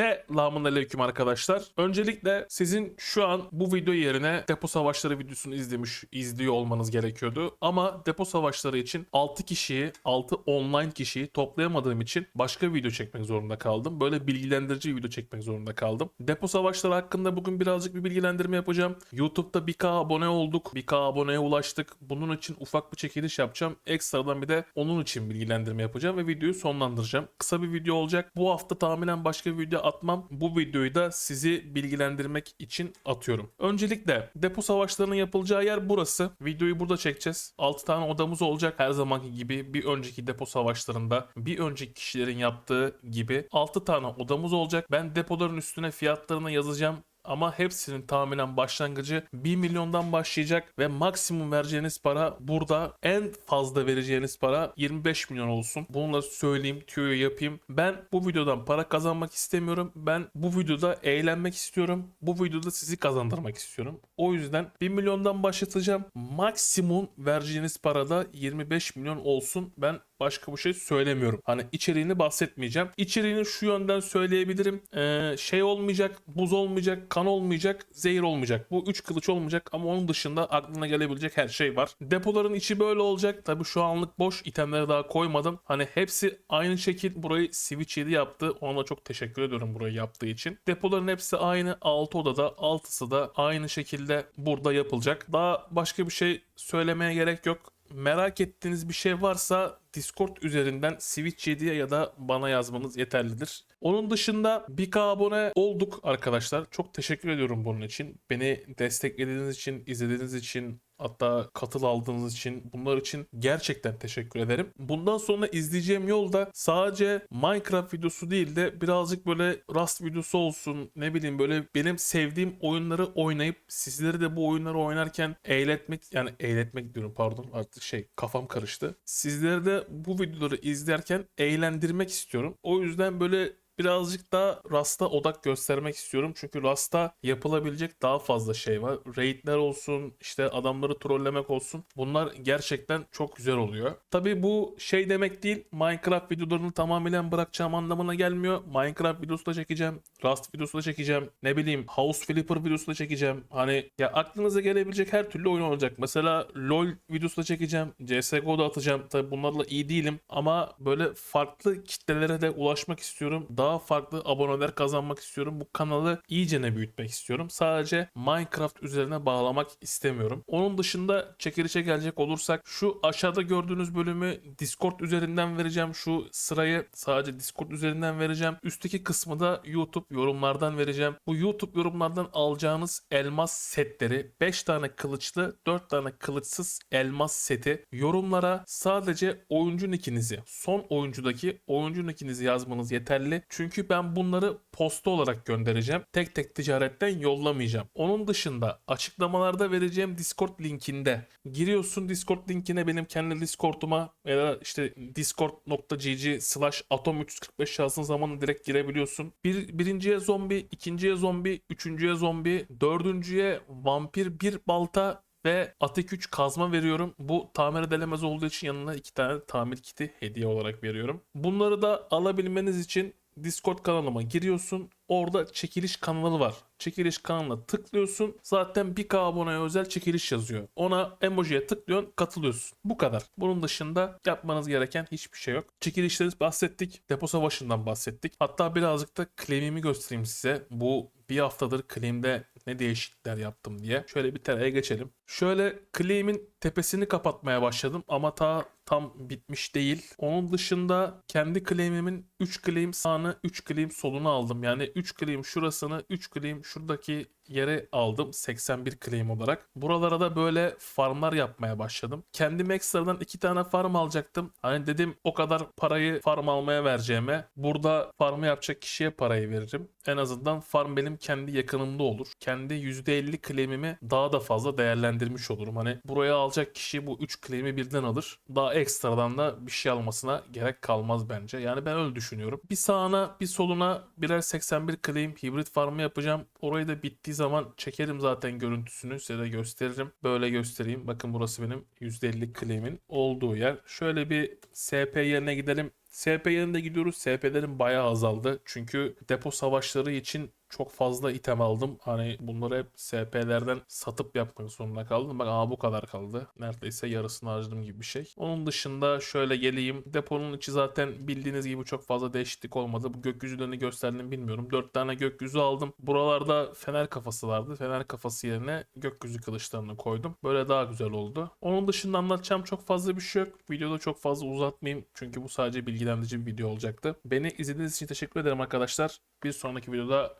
Selamun aleyküm arkadaşlar. Öncelikle sizin şu an bu video yerine depo savaşları videosunu izlemiş, izliyor olmanız gerekiyordu. Ama depo savaşları için 6 kişiyi, 6 online kişiyi toplayamadığım için başka video çekmek zorunda kaldım. Böyle bilgilendirici video çekmek zorunda kaldım. Depo savaşları hakkında bugün birazcık bir bilgilendirme yapacağım. YouTube'da 1K abone olduk. 1K aboneye ulaştık. Bunun için ufak bir çekiliş yapacağım. Ekstradan bir de onun için bilgilendirme yapacağım ve videoyu sonlandıracağım. Kısa bir video olacak. Bu hafta tahminen başka bir video atmam. Bu videoyu da sizi bilgilendirmek için atıyorum. Öncelikle depo savaşlarının yapılacağı yer burası. Videoyu burada çekeceğiz. 6 tane odamız olacak. Her zamanki gibi bir önceki depo savaşlarında bir önceki kişilerin yaptığı gibi 6 tane odamız olacak. Ben depoların üstüne fiyatlarını yazacağım. Ama hepsinin tahminen başlangıcı 1 milyondan başlayacak ve maksimum vereceğiniz para burada en fazla vereceğiniz para 25 milyon olsun. Bunları söyleyeyim, tüyoyu yapayım. Ben bu videodan para kazanmak istemiyorum. Ben bu videoda eğlenmek istiyorum. Bu videoda sizi kazandırmak istiyorum. O yüzden 1 milyondan başlatacağım. Maksimum vereceğiniz parada 25 milyon olsun. Ben başka bir şey söylemiyorum. Hani içeriğini bahsetmeyeceğim. İçeriğini şu yönden söyleyebilirim. Ee, şey olmayacak, buz olmayacak, kan olmayacak, zehir olmayacak. Bu üç kılıç olmayacak ama onun dışında aklına gelebilecek her şey var. Depoların içi böyle olacak. Tabi şu anlık boş. itemleri daha koymadım. Hani hepsi aynı şekil burayı Switch 7 yaptı. Ona çok teşekkür ediyorum burayı yaptığı için. Depoların hepsi aynı. 6 odada 6'sı da aynı şekilde burada yapılacak. Daha başka bir şey söylemeye gerek yok merak ettiğiniz bir şey varsa Discord üzerinden Switch 7'ye ya da bana yazmanız yeterlidir. Onun dışında 1K abone olduk arkadaşlar. Çok teşekkür ediyorum bunun için. Beni desteklediğiniz için, izlediğiniz için, hatta katıl aldığınız için bunlar için gerçekten teşekkür ederim. Bundan sonra izleyeceğim yol da sadece Minecraft videosu değil de birazcık böyle Rust videosu olsun ne bileyim böyle benim sevdiğim oyunları oynayıp sizleri de bu oyunları oynarken eğletmek yani eğletmek diyorum pardon artık şey kafam karıştı. Sizleri de bu videoları izlerken eğlendirmek istiyorum. O yüzden böyle birazcık daha Rust'a odak göstermek istiyorum. Çünkü Rust'ta yapılabilecek daha fazla şey var. Raidler olsun, işte adamları trollemek olsun. Bunlar gerçekten çok güzel oluyor. Tabi bu şey demek değil. Minecraft videolarını tamamen bırakacağım anlamına gelmiyor. Minecraft videosu da çekeceğim. Rust videosu da çekeceğim. Ne bileyim House Flipper videosu da çekeceğim. Hani ya aklınıza gelebilecek her türlü oyun olacak. Mesela LoL videosu da çekeceğim. CSGO'da atacağım. Tabi bunlarla iyi değilim. Ama böyle farklı kitlelere de ulaşmak istiyorum. Daha farklı aboneler kazanmak istiyorum. Bu kanalı iyicene büyütmek istiyorum. Sadece Minecraft üzerine bağlamak istemiyorum. Onun dışında çekilişe gelecek olursak şu aşağıda gördüğünüz bölümü Discord üzerinden vereceğim. Şu sırayı sadece Discord üzerinden vereceğim. Üstteki kısmı da YouTube yorumlardan vereceğim. Bu YouTube yorumlardan alacağınız elmas setleri 5 tane kılıçlı 4 tane kılıçsız elmas seti yorumlara sadece oyuncu nickinizi son oyuncudaki oyuncu nickinizi yazmanız yeterli. Çünkü ben bunları posta olarak göndereceğim. Tek tek ticaretten yollamayacağım. Onun dışında açıklamalarda vereceğim Discord linkinde giriyorsun Discord linkine benim kendi Discord'uma ya da işte discord.gg slash atom 345 yazdığın zaman direkt girebiliyorsun. Bir, birinciye zombi, ikinciye zombi, üçüncüye zombi, dördüncüye vampir bir balta ve Atek 3 kazma veriyorum. Bu tamir edilemez olduğu için yanına iki tane tamir kiti hediye olarak veriyorum. Bunları da alabilmeniz için Discord kanalıma giriyorsun. Orada çekiliş kanalı var. Çekiliş kanalına tıklıyorsun. Zaten 1K aboneye özel çekiliş yazıyor. Ona emojiye tıklıyorsun, katılıyorsun. Bu kadar. Bunun dışında yapmanız gereken hiçbir şey yok. Çekilişleri bahsettik. Depo savaşından bahsettik. Hatta birazcık da claim'imi göstereyim size. Bu bir haftadır claim'de ne değişiklikler yaptım diye. Şöyle bir tereye geçelim. Şöyle claim'in tepesini kapatmaya başladım ama ta tam bitmiş değil. Onun dışında kendi claim'imin 3 claim sağını 3 claim solunu aldım. Yani 3 claim şurasını 3 claim şuradaki yere aldım 81 claim olarak. Buralara da böyle farmlar yapmaya başladım. Kendim ekstradan 2 tane farm alacaktım. Hani dedim o kadar parayı farm almaya vereceğime burada farmı yapacak kişiye parayı veririm. En azından farm benim kendi yakınımda olur. Kendi %50 claim'imi daha da fazla değerlendirmiş olurum. Hani buraya alacak kişi bu 3 claim'i birden alır. Daha ekstradan da bir şey almasına gerek kalmaz bence. Yani ben öyle düşünüyorum. Bir sağına bir soluna birer 81 claim hibrit farmı yapacağım. Orayı da bittiği zaman çekerim zaten görüntüsünü size de gösteririm. Böyle göstereyim. Bakın burası benim %50 claim'in olduğu yer. Şöyle bir SP yerine gidelim. SP yerinde gidiyoruz. SP'lerim bayağı azaldı. Çünkü depo savaşları için çok fazla item aldım. Hani bunları hep SP'lerden satıp yapmak zorunda kaldım. Bak aa bu kadar kaldı. Neredeyse yarısını harcadım gibi bir şey. Onun dışında şöyle geleyim. Deponun içi zaten bildiğiniz gibi çok fazla değişiklik olmadı. Bu gökyüzülerini gösterdim bilmiyorum. 4 tane gökyüzü aldım. Buralarda fener kafası vardı. Fener kafası yerine gökyüzü kılıçlarını koydum. Böyle daha güzel oldu. Onun dışında anlatacağım çok fazla bir şey yok. Videoda çok fazla uzatmayayım. Çünkü bu sadece bilgilendirici bir video olacaktı. Beni izlediğiniz için teşekkür ederim arkadaşlar. Bir sonraki videoda